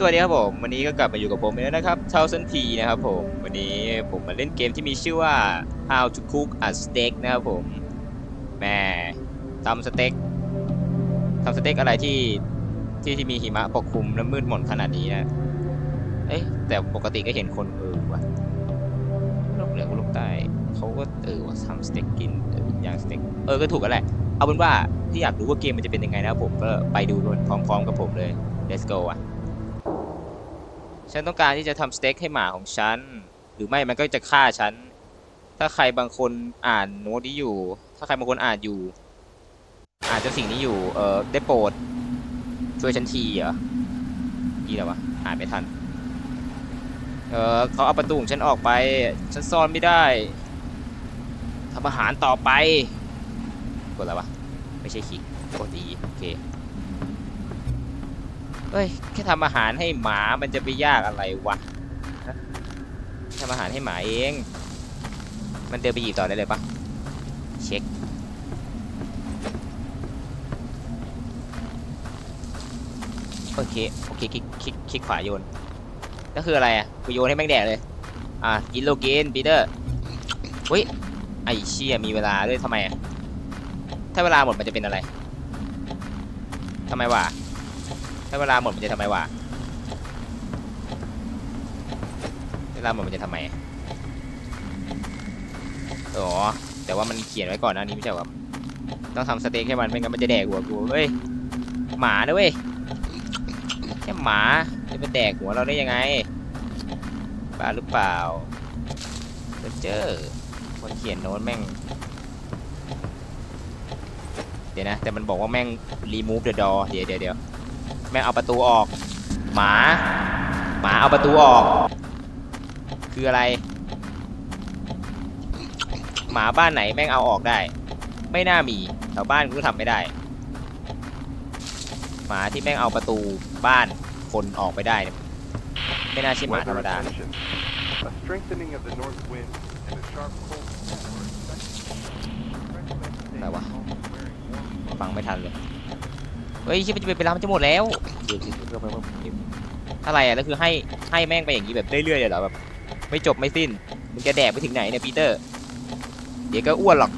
สวัสดีครับผม วันนี้ก็กลับมาอยู่กับผมแล้วนะครับเชาสันทีนะครับผม วันนี้ผมมาเล่นเกมที่มีชื่อว่า How to Cook a Steak นะครับผมแหม่ทำสเต็กทำสเต็กอะไรที่ที่ที่มีหิมะปกคลุมและมืดมนขนาดนี้นะ เอ้ยแต่ปกติก็เห็นคนเออว่ะโลกเหนือกับโลกใต้เขาก็เออว่าทำสเต็กกินเออย่างสเต็กเออก็ถูกกันแหละ เอาเป็นว่าที่อยากรู้ว่าเกมมันจะเป็นยังไงนะครับผมก็ไปดูกันพร้อมๆกับผมเลย let's go อะ ฉันต้องการที่จะทำสเต็กให้หมาของฉัน หรือไม่มันก็จะฆ่าฉัน ถ้าใครบางคนอ่านโน้ตนี้อยู่ ถ้าใครบางคนอ่านอยู่ อ่านเจ้าสิ่งนี้อยู่ เออได้โปรด ช่วยฉันทีเหรอนี่แหละวะอ่านไม่ทัน เออเขาเอาประตูของฉันออกไป ฉันซ่อนไม่ได้ทำอาหารต่อไปกดอะไรวะ ไม่ใช่คลิกกด E โอเค เอ้ยแค่ทำอาหารให้หมามันจะไปยากอะไรวะฮะทำอาหารให้หมาเอง มันเดินไปหยิบต่อได้เลยปะเช็คโอเคโอเคคลิกคลิกคลิกขวาโยนก็คืออะไรอะกูโยนให้แม่งแดกเลย อะกินโลกินปีเตอร์เฮ้ยไอ้เชี่ยมีเวลาด้วยทำไมอะถ้าเวลาหมดมันจะเป็นอะไรทำไมวะ ถ้าเวลาหมดมันจะทำไมวะเวลาหมดมันจะทำไมอ๋อแต่ว่ามันเขียนไว้ก่อนน้านี้ไม่ใช่ว่าต้องทำสเต็กให้มันไม่งั้นมันจะแดกหัวกูเฮ้ยหมานะเว้ยแค่หมาจะมาแดกหัวเราได้ยังไงบ้าหรือเปล่าเจอคนเขียนโน้ตแม่ง เดี๋ยวนะ แต่มันบอกว่าแม่ง remove the door เดี๋ยวเดี๋ยวเดี๋ยว แม่งเอาประตูออก หมา หมาเอาประตูออก คืออะไร หมาบ้านไหนแม่งเอาออกได้ ไม่น่ามีแถวบ้านกูก็ทำไม่ได้ หมาที่แม่งเอาประตูบ้านคนออกไปได้เนี่ยไม่น่าใช่หมาธรรม Weather ดา attention. A strengthening of the north wind and a sharp cold snap are expected. ไหนวะฟังไม่ทันเลย เฮ้ยชิบมันจะไปเวลามันจะหมดแล้ว เดี๋ยวเดี๋ยวเดี๋ยวเดี๋ยวเดี๋ยวเดี๋ยวอะไรอะแล้วคือให้ให้แม่งไปอย่างนี้แบบเรื่อยๆเลยเหรอแบบไม่จบไม่สิ้นมึงจะแดกไปถึงไหนเนี่ยปีเตอร์ เดี๋ยวก็อ้วนหรอก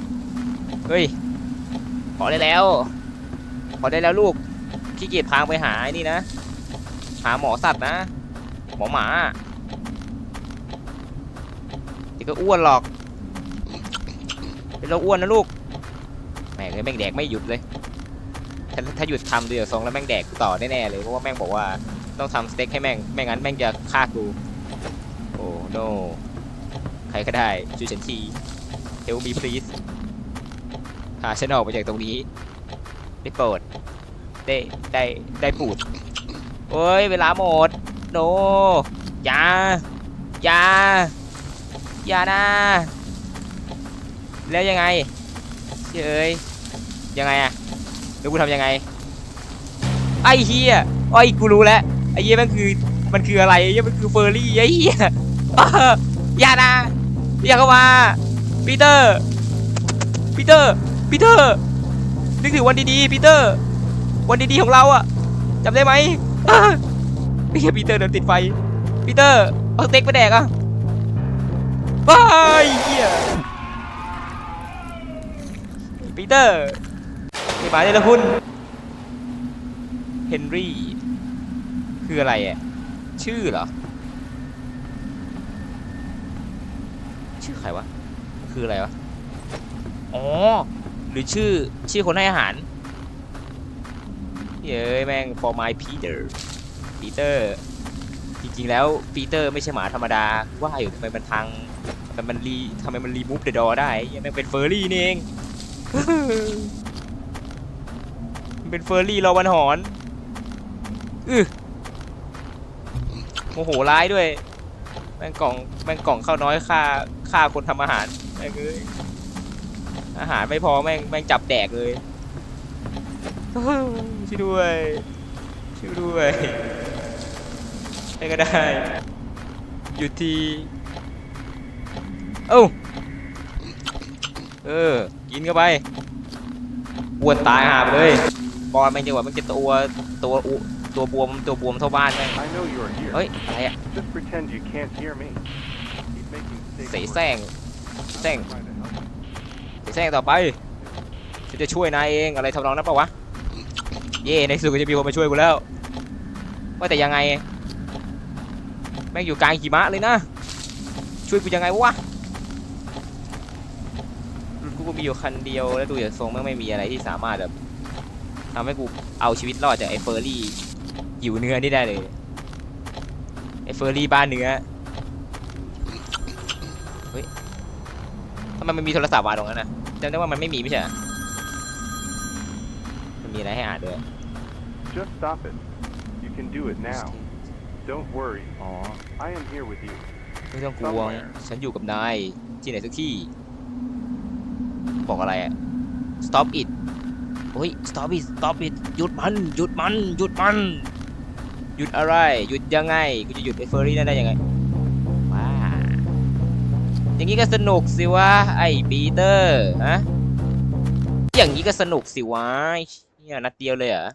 เฮ้ยขอได้แล้ว ขอได้แล้วลูกขี้เกียจพางไปหาไอ้นี่นะ หาหมอสัตว์นะ หมอหมา เดี๋ยวก็อ้วนหรอกเป็นโรคอ้วนนะลูกแม่งแม่งแดกไม่หยุดเลยาถ้าหยุดทำดูอย่างทรงแล้วแม่งแดกกูต่อแน่ๆเลยเพราะว่าแม่งบอกว่าต้องทำสเต็กให้แม่งไม่งั้นแม่งจะฆ่ากูโอ้ no ใครก็ได้ช่วยฉันที help me please พาฉันออกไปจากตรงนี้ได้โปรดได้ได้ได้ปูดโอ้ยเวลาหมดโนอย่าอย่าอย่านะแล้วยังไงเฮ้ยยังไงอะ แล้วกูทำยังไง ไอ้เฮียไอ้กูรู้แล้วไอ้เฮียมันคือมันคืออะไรไอ้เฮียมันคือเฟอร์รี่ไอ้เฮียอย่านะอย่าเข้ามาปีเตอร์ปีเตอร์ปีเตอร์นึกถึงวันดีๆปีเตอร์ วันดีๆของเราอะจำได้ไหมไอ้เฮียปีเตอร์เดินติดไฟปีเตอร์เอาสเต็กไปแดกอะบายเฮียปีเตอร์ ไอ้หมาเนี่ยละคุณเฮนรี่คืออะไรอะ ชื่อเหรอ ชื่อใครวะ คืออะไรวะ อ๋อ หรือชื่อ ชื่อคนให้อาหาร เย้ยแม่ง for my Peter Peter จริงๆแล้วปีเตอร์ไม่ใช่หมาธรรมดาว่าอยู่ทำไมมันทางทำไมมันรีทำไมมันรีมูฟเดอะดอได้ยังแม่งเป็นเฟอร์รี่นี่เอง เป็นเฟอร์รี่รอวันหอนอือโมโหร้ายด้วยแม่งกล่องแม่งกล่องข้าวน้อยฆ่าฆ่าคนทำอาหารแม่งเอ้ยอาหารไม่พอแม่งแม่งจับแดกเลยช่วยด้วยช่วยด้วยให้ก็ได้หยุดทีเอ้าเออกินเข้าไปอ้วนตายหาไปเลย บอลแม่งจังหวะมันจะตัวตัวอุตัวบวมตัวบวมเท่าบ้านแม่ง I know you're here. เฮ้ยอะไรอะ Just pretend you can't hear me. Keep making เส mistakes. แสร้งแสร้ง Trying to help you. เสแสร้งต่อไปฉันจะช่วยนายเองอะไรทำนองนั้นปะวะ เย่ในที่สุดก็จะมีคนมาช่วยกูแล้ว ว่าแต่ยังไง แม่งอยู่กลางหิมะเลยนะ ช่วยกูยังไงวะรถกูก็มีอยู่คันเดียวแล้วดูอย่างทรงแม่งไม่มีอะไรที่สามารถแบบ ทำให้กูเอาชีวิตรอดจากไอ้เฟอร์รี่หิวเนื้อนี่ได้เลย ไอ้เฟอร์รี่บ้านเนื้อ เฮ้ยทำไมมันมีโทรศัพท์วางตรงนั้นนะจำได้ว่ามันไม่มีไม่ใช่เหรอมันมีอะไรให้อ่านด้วย Just stop it. You can do it now. Don't worry. อ๋อ I am here with you. ไม่ต้องกลัว ฉันอยู่กับนาย ที่ไหนสักที่ บอกอะไรอะ stop it โอ้ย stop it stop it หยุดมัน หยุดมัน หยุดมัน หยุดอะไร หยุดยังไง กูจะหยุดไอ้เฟอร์รี่นั่นได้ยังไงว้าอย่างนี้ก็สนุกสิวะ ไอ้ปีเตอร์ฮะอย่างนี้ก็สนุกสิวะเนี่ยนัดเดียวเลยเหรอ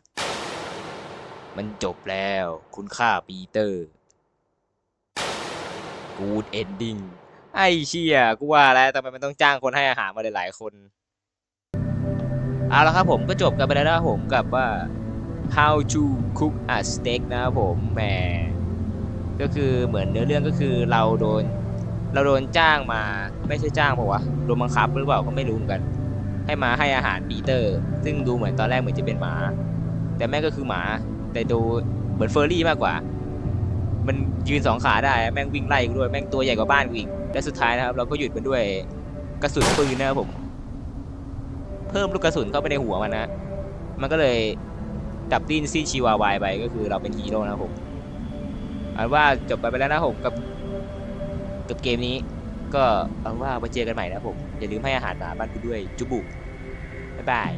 มันจบแล้ว คุณค่าปีเตอร์ Good ending ไอ้เชี่ยกูว่าแล้วทำไมมันต้องจ้างคนให้อาหารมาหลายๆคน เอาละครับผมก็จบกันไปแล้วนะครับผมกับว่า how to cook a steak นะครับผมแหมก็คือเหมือนเนื้อเรื่องก็คือเราโดน เราโดนจ้างมาไม่ใช่จ้างเปล่าวะโดนบังคับหรือเปล่าก็ไม่รู้เหมือนกัน ให้มาให้อาหารปีเตอร์ ซึ่งดูเหมือนตอนแรกเหมือนจะเป็นหมา แต่แม่ก็คือหมา แต่ดูเหมือนเฟอร์รี่มากกว่า มันยืนสองขาได้แม่งวิ่งไล่กูด้วยแม่งตัวใหญ่กว่าบ้านกูอีกและสุดท้ายนะครับ เราก็หยุดมันด้วยกระสุนปืนนะครับผม พิ่มลูกกระสุนเข้าไปในหัวมันนะมันก็เลยดับดิ้นซีชีวาวายไปก็คือเราเป็นฮีโร่นะครับผมอันว่าจบไปไปแล้วนะผมกับกับเกมนี้ ก็เอาเป็นว่าไว้เจอกันใหม่นะผมอย่าลืมให้อาหารหมาบ้านกูด้วยจุบุบ๊ายบาย